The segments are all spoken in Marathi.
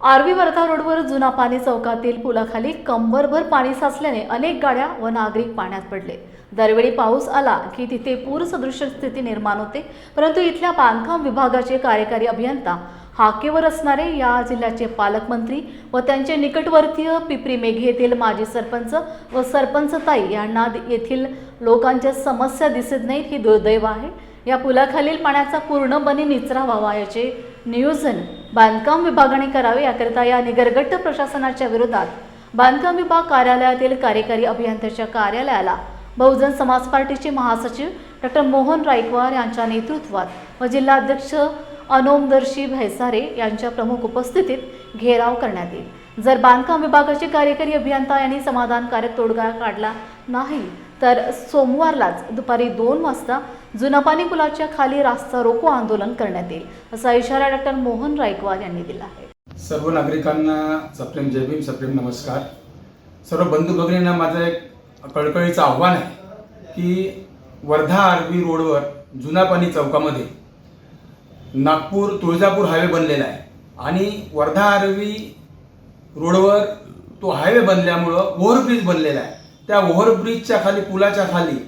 आरवी वर्धा रोडवर जुना पाणी चौकातील पुलाखाली कंबरभर पाणी साचल्याने अनेक गाड्या व नागरिक पाण्यात पडले. दरवेळी पाऊस आला की तिथे पूरसदृश्य स्थिती निर्माण होते. परंतु इथल्या बांधकाम विभागाचे कार्यकारी अभियंता हाकेवर असणारे या जिल्ह्याचे पालकमंत्री व त्यांचे निकटवर्तीय पिपरी मेघे येथील माजी सरपंच व सरपंच ताई यांना येथील लोकांच्या समस्या दिसत नाहीत ही दुर्दैव आहे. या पुलाखालील पाण्याचा पूर्णपणे निचरा व्हावा याचे नियोजन बांधकाम विभागाने करावे याकरिता या निगरगट्ट प्रशासनाच्या विरोधात बांधकाम विभाग कार्यालयातील कार्यकारी अभियंत्याच्या कार्यालयाला बहुजन समाज पार्टीचे महासचिव डॉक्टर मोहन रायकवार यांच्या नेतृत्वात व जिल्हाध्यक्ष अनोमदर्शी भैसारे यांच्या प्रमुख उपस्थितीत घेराव करण्यात येईल. जर बांधकाम विभागाचे कार्यकारी अभियंता यांनी समाधानकारक तोडगा काढला नाही तर सोमवारलाच दुपारी दोन वाजता जुनापानी पुलाच्या खाली रास्ता रोको आंदोलन करण्यात येईल असा इशारा डॉक्टर मोहन रायकवार यांनी दिला आहे. सर्व नागरिकांना सप्रेम जय भीम सप्रेम नमस्कार. सर्व बंधू भगिनींना माझं एक कळकळीचं आव्हान आहे की वर्धा आरबी रोडवर जुनापानी चौकामध्ये नागपूर तुळजापूर हायवे बनलेला आहे. आणि वर्धा आरवी रोडवर तो हायवे बनल्यामुळं ओव्हरब्रिज बनलेला आहे. त्या ओव्हरब्रिजच्या खाली पुलाच्या खाली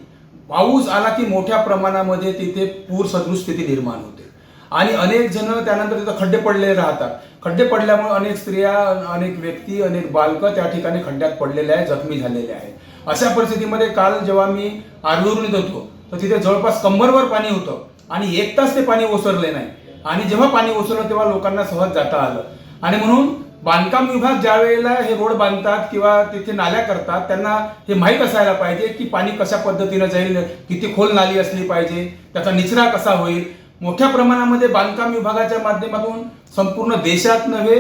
पाऊस आला की मोठ्या प्रमाणामध्ये तिथे पूर सदृश स्थिती निर्माण होते. आणि अनेक जण त्यानंतर तिथं खड्डे पडलेले राहतात. खड्डे पडल्यामुळे अनेक स्त्रिया अनेक व्यक्ती अनेक बालकं त्या ठिकाणी खड्ड्यात पडलेले आहे जखमी झालेले आहेत. अशा परिस्थितीमध्ये काल जेव्हा मी आरवरून येत होतो तर तिथे जवळपास कंबरवर पाणी होतं आणि एक तास ते पाणी ओसरले नाही. आणि जेव्हा पाणी ओसरलं तेव्हा लोकांना सहज जाता आलं. आणि म्हणून बांधकाम विभाग ज्या वेळेला हे रोड बांधतात किंवा तिथे नाल्या करतात त्यांना हे माहीत असायला पाहिजे की पाणी कशा पद्धतीनं जाईल किती खोल नाली असली पाहिजे त्याचा निचरा कसा होईल. मोठ्या प्रमाणामध्ये बांधकाम विभागाच्या माध्यमातून संपूर्ण देशात नव्हे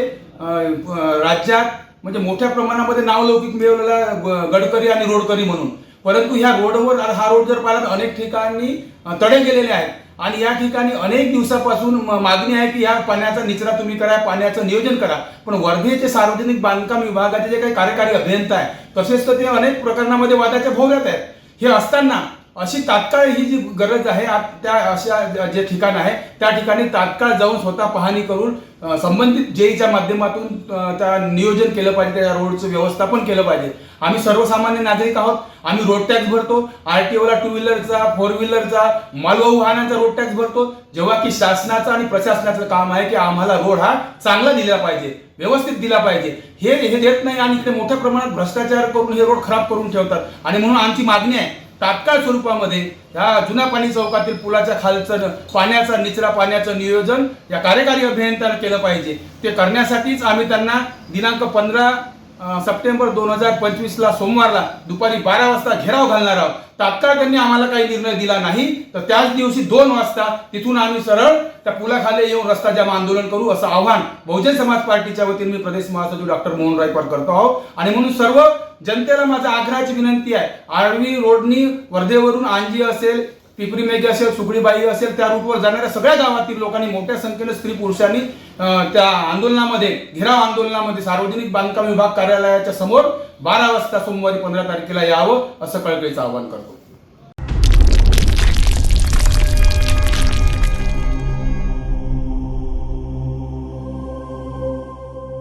राज्यात म्हणजे मोठ्या प्रमाणामध्ये नावलौकिक मिळवलेला ग- गडकरी आणि रोडकरी म्हणून. परंतु ह्या रोडवर हा रोड जर पाहिला तर अनेक ठिकाणी तडे गेलेले आहेत. आणि या ठिकाणी अनेक दिवसापासून मागणी आहे की या पाण्याचा निचरा तुम्ही करा पाण्याचं नियोजन करा. पण वर्धेचे सार्वजनिक बांधकाम विभागाचे जे काही कार्यकारी अभियंता आहे तसेच तर ते अनेक प्रकरणामध्ये वादाच्या भोवऱ्यात आहेत. हे असताना अशी तात्काळ ही जी गरज आहे त्या अशा जे ठिकाण आहे त्या ठिकाणी तात्काळ जाऊन स्वतः पाहणी करून संबंधित जेईच्या माध्यमातून त्या नियोजन केलं पाहिजे त्या रोडचं व्यवस्थापन केलं पाहिजे. आम्ही सर्वसामान्य नागरिक आहोत आम्ही रोड टॅक्स भरतो आर टी ओला टू व्हीलरचा फोर व्हीलरचा मालवाहू वाहनांचा रोड टॅक्स भरतो. जेव्हा की शासनाचं आणि प्रशासनाचं काम आहे की आम्हाला रोड हा चांगला दिला पाहिजे व्यवस्थित दिला पाहिजे. हे हे देत नाही आणि इकडे मोठ्या प्रमाणात भ्रष्टाचार करून हे रोड खराब करून ठेवतात. आणि म्हणून आमची मागणी आहे तात्काळ स्वरूपामध्ये ह्या जुना पाणी चौकातील पुलाच्या खालचं पाण्याचा निचरा पाण्याचं नियोजन या कार्यकारी अभियंत्यानं केलं पाहिजे. ते करण्यासाठीच आम्ही त्यांना दिनांक पंधरा सप्टेंबर दोन हजार पंचवीसला सोमवारला दुपारी बारा वाजता घेराव घालणार आहोत. तात्काळ त्यांनी आम्हाला काही निर्णय दिला नाही. तर त्याच दिवशी दोन वाजता तिथून आम्ही सरळ त्या पुलाखाली येऊन रस्ता जाम आंदोलन करू असं आव्हान बहुजन समाज पार्टीच्या वतीने मी प्रदेश महासचिव डॉक्टर मोहन रायकर करतो आहोत. आणि म्हणून सर्व जनतेला माझा आग्रहाची विनंती आहे. आर्वी रोडनी वर्धेवरून आंजी असेल पिपरी मेघे असेल सुगडीबाई असेल त्या रूटवर जाणाऱ्या सगळ्या गावातील लोकांनी मोठ्या संख्येने स्त्री पुरुषांनी त्या आंदोलनामध्ये घेराव आंदोलनामध्ये सार्वजनिक बांधकाम विभाग कार्यालयाच्या समोर बारा वाजता सोमवारी पंधरा तारखेला यावं असं कळकळीचं आवाहन करतो.